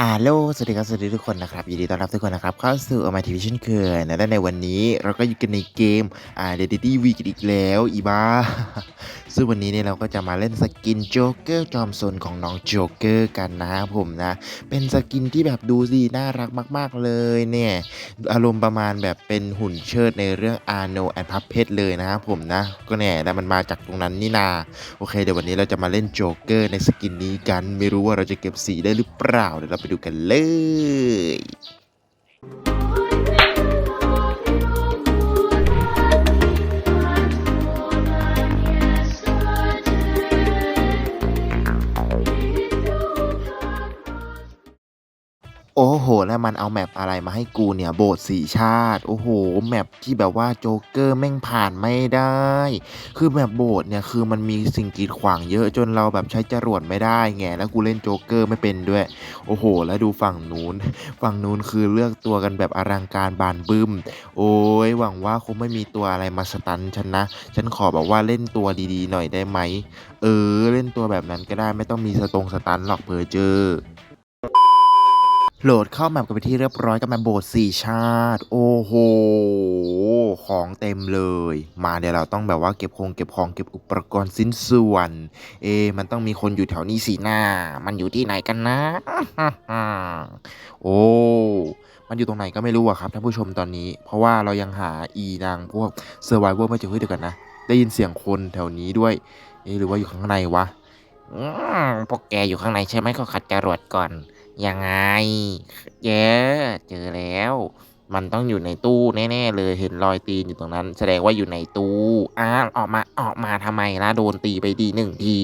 อาโลสวัสดีครับ สวัสดีทุกคนนะครับ ยินดีต้อนรับทุกคนนะครับ เข้าสู่อมาทีวิชั่นเคยนะและในวันนี้เราก็อยู่กันในเกมอ่าเดดดี้วีกอีกแล้ว อีบ้า ซึ่งวันนี้เนี่ยเราก็จะมาเล่นสกินโจ๊กเกอร์จอมซนของน้องโจ๊กเกอร์กันนะครับผมนะ เป็นสกินที่แบบดูสิน่ารักมาก ๆ เลยเนี่ย อารมณ์ประมาณแบบเป็นหุ่นเชิดในเรื่อง Arno and Puppet เลยนะครับผมนะ ก็แน่แต่มันมาจากตรงนั้นนี่นาโอเคเดี๋ยววันนี้เราจะมาเล่นโจ๊กเกอร์ในสกินนี้กัน ไม่รู้ว่าเราจะเก็บสีได้หรือเปล่าเดี๋ยวเราไปดูกันเลย โอ้โห แล้วมันเอาแมปอะไรมาให้กูเนี่ย โบสถ์สีชาติ โอ้โห แมปที่แบบว่าโจ๊กเกอร์แม่งผ่านไม่ได้ คือแมปโบสถ์เนี่ย คือมันมีสิ่งกีดขวางเยอะจนเราแบบใช้จรวดไม่ได้ไง แล้วกูเล่นโจ๊กเกอร์ไม่เป็นด้วย โอ้โห แล้วดูฝั่งนู้น ฝั่งนู้นคือเลือกตัวกันแบบอลังการบานบึ้ม โอ้ย หวังว่าคงไม่มีตัวอะไรมาสตันฉันนะ ฉันขอแบบว่าเล่นตัวดีๆ หน่อยได้ไหม เออ เล่นตัวแบบนั้นก็ได้ ไม่ต้องมีสตงสตันหรอกเพอเจอ โหลดเข้าแมปกันไปที่เรียบร้อยกับแมปโบสถ์สี่ชาติ โอ้โห ของเต็มเลย มาเดี๋ยวเราต้องแบบว่าเก็บคงเก็บของเก็บอุปกรณ์สิ้นส่วน เอ มันต้องมีคนอยู่แถวนี้สิหน้า มันอยู่ที่ไหนกันนะ โอ้ มันอยู่ตรงไหนก็ไม่รู้อะครับท่านผู้ชมตอนนี้ เพราะว่าเรายังหาอีนางพวกเซอร์ไวเวอร์ไม่เจอเฮ้ยเดี๋ยวกันนะ ได้ยินเสียงคนแถวนี้ด้วย เอหรือว่าอยู่ข้างในวะพวกแกอยู่ข้างในใช่ไหมก็ขัดจรวดก่อน ยังไงเยอะเจอแล้ว มันต้องอยู่ในตู้แน่ ๆ เลยเห็นรอยตีนอยู่ตรงนั้น แสดงว่าอยู่ในตู้อ้าออกมาออกมาทำไมล่ะโดนตีไปดีหนึ่งที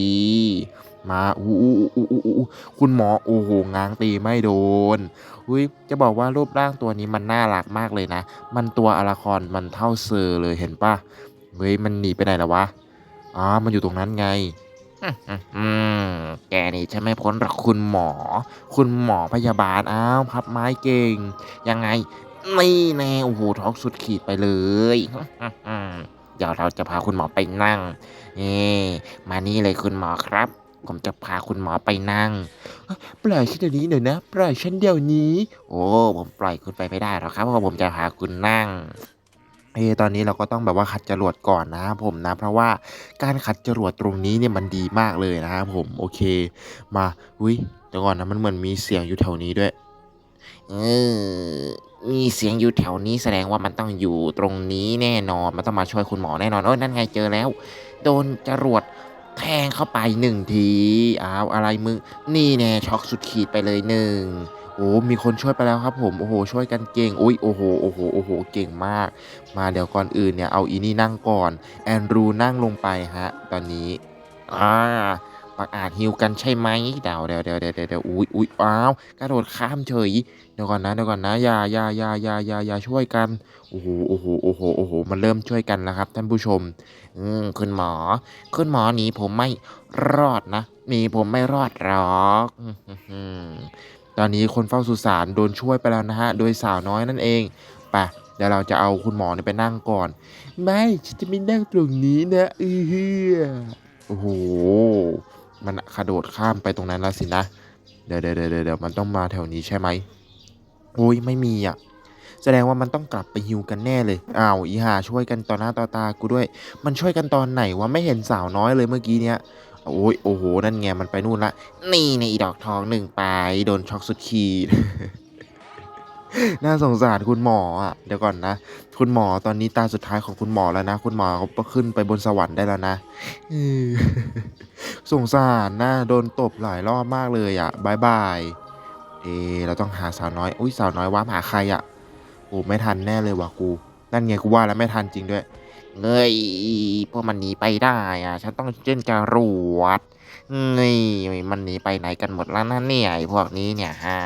มาอู้อู้อู้อู้อู้คุณหมอโอ้โหง้างตีไม่โดนอุ้ยจะบอกว่ารูปร่างตัวนี้มันน่ารักมากเลยนะ มันตัวอลาคอนมันเท่าเซอร์เลยเห็นปะเฮ้ยมันหนีไปไหนแล้ววะอ๋อมันอยู่ตรงนั้นไง แกนี่ใช่ไหมพ้นหรอกคุณหมอ คุณหมอพยาบาลอ้าวพับไม้เก่ง ยังไงนี่แน่โอ้โหท้องสุดขีดไปเลยเดี๋ยวเราจะพาคุณหมอไปนั่งนี่มานี่เลยคุณหมอครับ ผมจะพาคุณหมอไปนั่ง ปล่อยฉันเดี๋ยวนี้หน่อยนะ ปล่อยฉันเดี๋ยวนี้ โอ้ ผมปล่อยคุณไปไม่ได้หรอกครับ เพราะผมจะพาคุณนั่ง เอตอนนี้เราก็ต้องแบบว่าขัดจรวดก่อนนะครับผมนะ เพราะว่าการขัดจรวดตรงนี้เนี่ยมันดีมากเลยนะครับผมโอเค มาอุ้ยเดี๋ยวก่อนนะมันเหมือนมีเสียงอยู่แถวนี้ด้วยเออมีเสียงอยู่แถวนี้แสดงว่ามันต้องอยู่ตรงนี้แน่นอนมันต้องมาช่วยคุณหมอแน่นอนโอ้ยนั่นไงเจอแล้ว โดนจรวดแทงเข้าไปหนึ่งทีอ้าวอะไรมึงนี่แน่ช็อกสุดขีดไปเลยหนึ่ง โอ้มีคนช่วยไปแล้วครับผมโอ้โหช่วยกันเก่งอุ้ยโอ้โหโอ้โหโอ้โหเก่งมาก มาเดี๋ยวก่อนอื่นเนี่ยเอาอีนี่นั่งก่อนแอนดรูนั่งลงไปฮะตอนนี้อ่าประอาจฮิวกันใช่ไหมเดาเดาเดาเดาเดาเดาอุ้ยอุ้ยอ้าวกระโดดข้ามเฉยเดี๋ยวก่อนนะเดี๋ยวก่อนนะอย่าอย่าอย่าอย่าอย่าอย่าช่วยกันโอ้โหโอ้โหโอ้โหโอ้โหมันเริ่มช่วยกันแล้วครับ ท่านผู้ชม อืมคุณหมอ คุณหมอหนีผมไม่รอดนะหนีผมไม่รอดหรอก ตอนนี้คนเฝ้าสุสานโดนช่วยไปแล้วนะฮะ โดยสาวน้อยนั่นเองไปเดี๋ยวเราจะเอาคุณหมอเนี่ยไปนั่งก่อน ไม่ฉันจะไม่นั่งตรงนี้นะเออโอ้โห มันกระโดดข้ามไปตรงนั้นแล้วสินะ เดี๋ยวเดี๋ยวเดี๋ยวมันต้องมาแถวนี้ใช่ไหมโอ้ยไม่มีอะ แสดงว่ามันต้องกลับไปฮิวกันแน่เลยอ้าวอีหาช่วยกันต่อหน้าต่อตากูด้วย มันช่วยกันตอนไหนวะไม่เห็นสาวน้อยเลยเมื่อกี้เนี้ยโอ้ยโอ้โห นั่นไงมันไปนู่นละ นี่ในดอกทองหนึ่งไปโดนช็อกสุดขีดน่าสงสารคุณหมออะเดี๋ยวก่อนนะ คุณหมอตอนนี้ตาสุดท้ายของคุณหมอแล้วนะ คุณหมอเขาขึ้นไปบนสวรรค์ได้แล้วนะสงสารนะโดนตบหลายรอบมากเลยอะบายบายเอเราต้องหาสาวน้อย อุ้ยสาวน้อยว่าหาใครอะ โอ้ไม่ทันแน่เลยว่ะกู นั่นไงกูว่าแล้วไม่ทันจริงด้วยเงยพวกมันหนีไปได้อะฉันต้องเล่นจรวดเงยมันหนีไปไหนกันหมดแล้วนะเนี่ยพวกนี้เนี่ยฮะ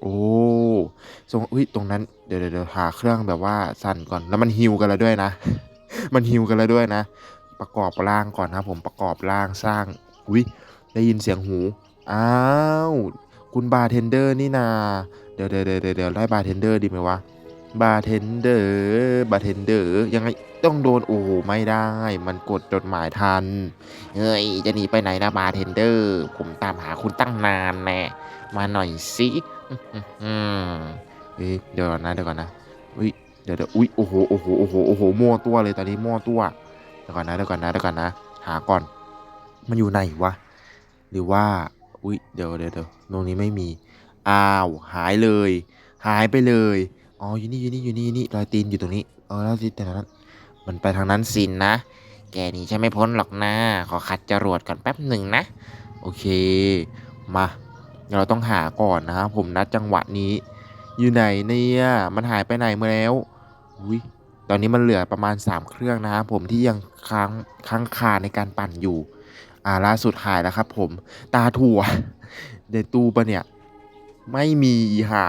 โอ้ทรงอุ้ยตรงนั้นเดี๋ยวเดี๋ยวหาเครื่องแบบว่าสั่นก่อนแล้วมันฮิวกันแล้วด้วยนะ มันฮิวกันแล้วด้วยนะ ประกอบร่างก่อนนะครับผมประกอบร่างสร้างอุ้ยได้ยินเสียงหูอ้าว คุณบาร์เทนเดอร์นี่นา เดี๋ยวเดี๋ยวเดี๋ยวเดี๋ยวไล่บาร์เทนเดอร์ดีไหมวะ บาร์เทนเดอร์ บาร์เทนเดอร์ ยังไงต้องโดนโอ้โหไม่ได้ มันกดจดหมายทัน เฮ้ย จะหนีไปไหนนะบาร์เทนเดอร์ ผมตามหาคุณตั้งนานแน่ มาหน่อยสิอืมเอ้ยเดี๋ยวก่อนนะเดี๋ยวก่อนนะอุ้ยเดี๋ยวเดี๋ยวอุ้ยโอ้โหโอ้โหโอ้โหโอ้โหมั่วตัวเลยตอนนี้มั่วตัวเดี๋ยวก่อนนะเดี๋ยวก่อนนะเดี๋ยวก่อนนะ หาก่อน มันอยู่ไหนวะ หรือว่า อุ้ยเดี๋ยวเดี๋ยวเดี๋ยวตรงนี้ไม่มี อ้าว หายเลย หายไปเลย อ๋อ อยู่นี่อยู่นี่อยู่นี่นี่รอยตีนอยู่ตรงนี้ เออแล้วที่แต่นั้น มันไปทางนั้นสินนะ แกนี่ใช่ไม่พ้นหรอกนะ ขอขัดจรวดก่อนแป๊บหนึ่งนะ โอเค มาเราต้องหาก่อนนะครับผมนัดจังหวะนี้ อยู่ไหนเนี่ย มันหายไปไหนมาแล้ว อุ้ยตอนนี้มันเหลือประมาณ 3 เครื่องนะครับผมที่ยังค้างค้างคาในการปั่นอยู่ อ่าล่าสุดหายแล้วครับผมตาถั่วในตู้ปะเนี่ย ไม่มีอีหา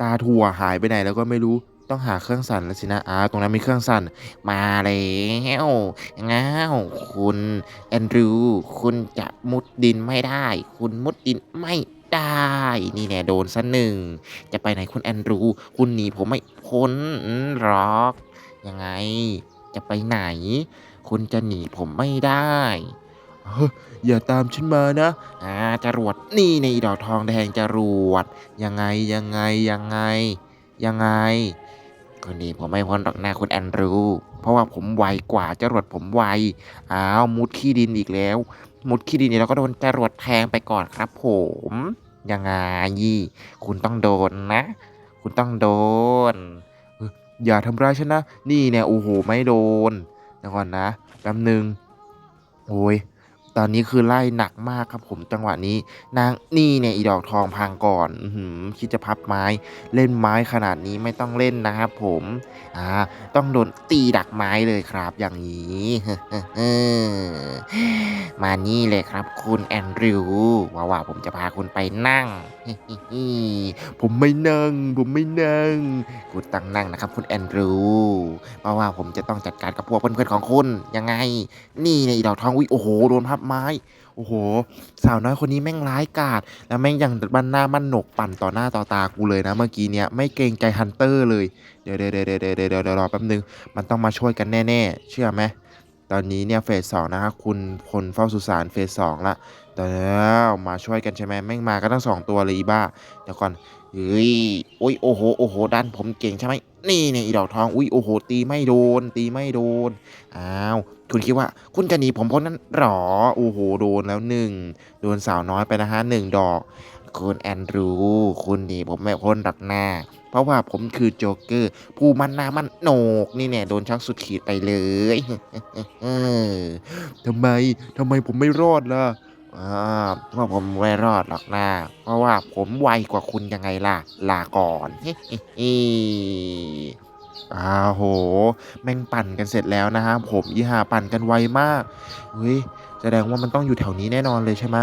ตาถั่วหายไปไหนแล้วก็ไม่รู้ต้องหาเครื่องสั่นแล้วสินะอ่าตรงนั้นมีเครื่องสั่น มาแล้วง้าวคุณแอนดรูคุณจะมุดดินไม่ได้ คุณมุดดินไม่ได้ นี่แน่โดนซะหนึ่ง จะไปไหนคุณแอนดรู คุณหนีผมไม่พ้นหรอก ยังไง จะไปไหน คุณจะหนีผมไม่ได้ เฮ้ยอย่าตามฉันมานะอ่าจรวดนี่ในดอกทองแดงจรวด ยังไงยังไงยังไง ยังไงคนนี้ผมไม่พ้นหรอกนะคุณแอนดรูเพราะว่าผมไวกว่าจรวดผมไวอ้าวมุดขี้ดินอีกแล้ว มุดขี้ดินนี่แล้วก็โดนจรวดแทงไปก่อนครับ ผมยังไงคุณต้องโดนนะ คุณต้องโดน อย่าทำร้ายฉันนะ นี่เนี่ยโอ้โหไม่โดนเดี๋ยวก่อนนะแป๊บหนึ่งโอ้ย ตอนนี้คือไล่หนักมากครับผมจังหวะนี้ นางนี่เนี่ยอีดอกทองพังก่อนอคิดจะพับไม้ เล่นไม้ขนาดนี้ไม่ต้องเล่นนะครับผมอ่าต้องโดนตีดักไม้เลยครับอย่างนี้มานี่เลยครับ คุณแอนดรูว์ว่าว่าผมจะพาคุณไปนั่งผมไม่นั่ง ผมไม่นั่งคุณตั้งนั่งนะครับ คุณแอนดรูว์เพราะว่าผมจะต้องจัดการกับพวกเพื่อนๆของคุณยังไง นี่ในดอกทองวิโอ้โหโดนพับไม้โอ้โห สาวน้อยคนนี้แม่งร้ายกาจแล้วแม่งยังบันหน้ามันหนกปั่นต่อหน้าต่อตากูเลยนะ เมื่อกี้เนี้ยไม่เกรงใจฮันเตอร์เลยเดี๋ยวเดี๋ยวเดี๋ยวเดี๋ยวเดี๋ยวเดี๋ยวเดี๋ยวรอแป๊บนึง มันต้องมาช่วยกันแน่ๆ เชื่อไหมตอนนี้เนี่ยเฟสสองนะครับคุณคนเฝ้าสุสานเฟสสองละตอนแล้วมาช่วยกันใช่ไหมแม่งมากันทั้งสองตัวเลยอีบ้าเดี๋ยวก่อน เฮ้ยโอ้ยโอ้โหโอ้โหดันผมเก่งใช่ไหมนี่เนี่ยอีดอกทองอุ้ยโอ้โห ตีไม่โดน ตีไม่โดนอ้าวคุณคิดว่าคุณจะหนีผมพ้นนั้นหรอโอ้โหโดนแล้วหนึ่งโดนสาวน้อยไปนะฮะหนึ่งดอก คุณแอนดรูว์คุณหนีผมไม่พ้นหรอกหน้า เพราะว่าผมคือโจ๊กเกอร์ ผู้มันหน้ามันโหนกนี่เนี่ยโดนชักสุดขีดไปเลยเออทำไมทำไมผมไม่รอดล่ะ อ่าเพราะผมไม่รอดหรอกนะเพราะว่าผมไวกว่าคุณยังไงล่ะ ลาก่อนอ้าโห แม่งปั่นกันเสร็จแล้วนะฮะ ผมยี่หาปั่นกันไวมากเฮ้ยแสดงว่ามันต้องอยู่แถวนี้แน่นอนเลยใช่ไหม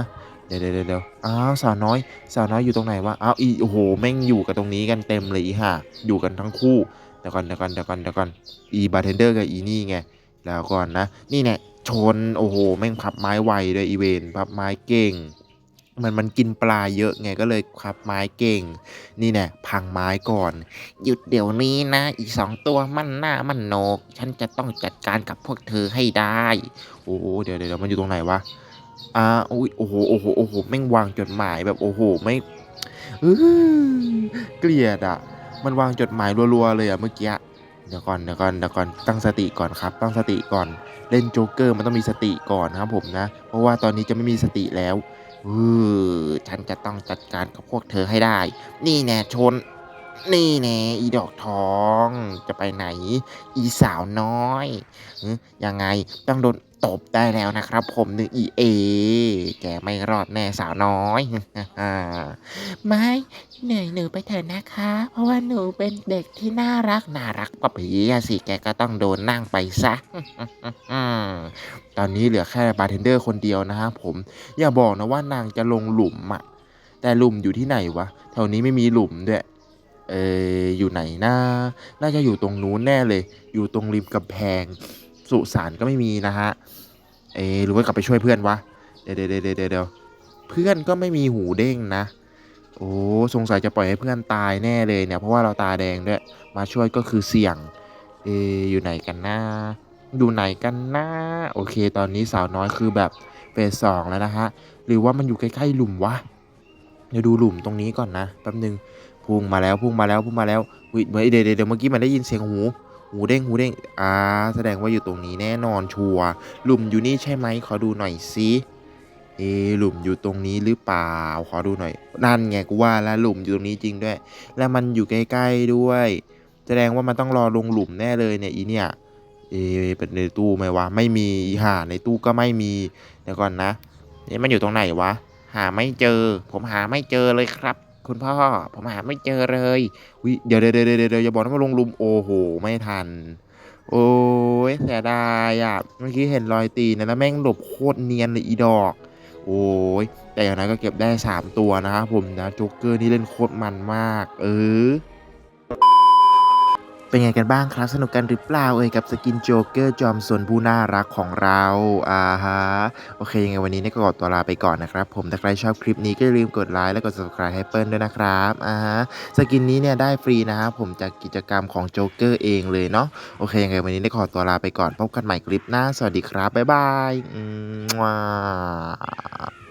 เดี๋ยวเดี๋ยวเดี๋ยวอ้าวสาวน้อย สาวน้อยอยู่ตรงไหนวะอ้าวอีโอ้โหแม่งอยู่กับตรงนี้กันเต็มเลยอีห่าอยู่กันทั้งคู่เดี๋ยวก่อนเดี๋ยวก่อนเดี๋ยวก่อนเดี๋ยวก่อนอีบาร์เทนเดอร์กับอีนี่ไง แล้วก่อนนะ นี่เนี่ยชนโอ้โหแม่งพับไม้ไวด้วยอีเวนพับไม้เก่ง มันมันกินปลาเยอะไงก็เลยพับไม้เก่ง นี่แน่พังไม้ก่อน หยุดเดี๋ยวนี้นะ อีกสองตัวมันหน้ามันโนก ฉันจะต้องจัดการกับพวกเธอให้ได้ โอ้โหเดี๋ยวเดี๋ยวมันอยู่ตรงไหนวะอ่าอุ้ยโอ้โหโอ้โหโอ้โหแม่งวางจดหมายแบบโอ้โหไม่อื้อเกลียดอะ มันวางจดหมายรัวๆเลยอะเมื่อกี้ เดี๋ยวก่อนเดี๋ยวก่อนเดี๋ยวก่อนตั้งสติก่อนครับ ตั้งสติก่อนเล่นโจ๊กเกอร์มันต้องมีสติก่อนนะครับผมนะ เพราะว่าตอนนี้จะไม่มีสติแล้วเออฉันจะต้องจัดการกับพวกเธอให้ได้ นี่แน่ชน นี่แน่อีดอกทองจะไปไหน อีสาวน้อยยังไงต้องโดนตบได้แล้วนะครับ ผมหนึ่งอีเอ แกไม่รอดแน่สาวน้อยไม่เหนื่อยหนูไปเถอะนะคะ เพราะว่าหนูเป็นเด็กที่น่ารักน่ารักกว่าผีสิแกก็ต้องโดนนั่งไปซะตอนนี้เหลือแค่บาร์เทนเดอร์คนเดียวนะครับผม อย่าบอกนะว่านางจะลงหลุมอะแต่หลุมอยู่ที่ไหนวะแถวนี้ไม่มีหลุมด้วย เอออยู่ไหนนะน่าจะอยู่ตรงนู้นแน่เลย อยู่ตรงริมกำแพง สุสานก็ไม่มีนะฮะ เออหรือว่ากลับไปช่วยเพื่อนวะ เดี๋ยวเดี๋ยวเดี๋ยวเดี๋ยวเพื่อนก็ไม่มีหูเด้งนะ โอ้สงสัยจะปล่อยให้เพื่อนตายแน่เลยเนี่ย เพราะว่าเราตาแดงด้วย มาช่วยก็คือเสี่ยง เอะอยู่ไหนกันนะอยู่ไหนกันนะโอเค ตอนนี้สาวน้อยคือแบบเฟสสองแล้วนะฮะ หรือว่ามันอยู่ใกล้ๆหลุมวะ เดี๋ยวดูหลุมตรงนี้ก่อนนะ แป๊บนึง พุ่งมาแล้วพุ่งมาแล้วพุ่งมาแล้วอุ๊ยเมื่อเดี๋ยวเดี๋ยวเมื่อกี้มันได้ยินเสียงหู หูเด้งหูเด้งอ่าแสดงว่าอยู่ตรงนี้แน่นอนชัวร์หลุมอยู่นี่ใช่ไหมขอดูหน่อยสิเอหลุมอยู่ตรงนี้หรือเปล่า ขอดูหน่อยนั่นไงกูว่าแล้วหลุมอยู่ตรงนี้จริงด้วย แล้วมันอยู่ใกล้ๆด้วย แสดงว่ามันต้องรอลงหลุมแน่เลยเนี่ยอีเนี่ยเอเป็นในตู้ไหมวะไม่มีอีหาในตู้ก็ไม่มีเดี๋ยวก่อนนะนี่มันอยู่ตรงไหนวะหาไม่เจอ ผมหาไม่เจอเลยครับ คุณพ่อ ผมหาไม่เจอเลยวิเดี๋ยวเดี๋ยวเดี๋ยวเดี๋ยวอย่าบอกนะว่าลงลุมโอ้โห ไม่ทัน โอ้ยเสียดายอะ เมื่อกี้เห็นรอยตีนนะแล้วแม่งหลบโคตรเนียนเลยอีดอก โอ้ยแต่อย่างนั้นก็เก็บได้ 3 ตัวนะครับผมนะโจ๊กเกอร์นี่เล่นโคตรมันมาก เออ เป็นไงกันบ้างครับ สนุกกันหรือเปล่าเอ่ยกับสกินโจ๊กเกอร์จอมสนผู้น่ารักของเราอ่าฮะโอเคยังไงวันนี้เนี่ยก็ขอตัวลาไปก่อนนะครับ ผมถ้าใครชอบคลิปนี้ก็อย่าลืมกดไลค์และกด subscribe ให้เปิ้ลด้วยนะครับอ่าฮะสกินนี้เนี่ยได้ฟรีนะครับผมจากกิจกรรมของโจ๊กเกอร์เองเลยเนาะโอเคยังไงวันนี้ได้ขอตัวลาไปก่อนพบกันใหม่คลิปหน้าสวัสดีครับบ๊ายบายอืม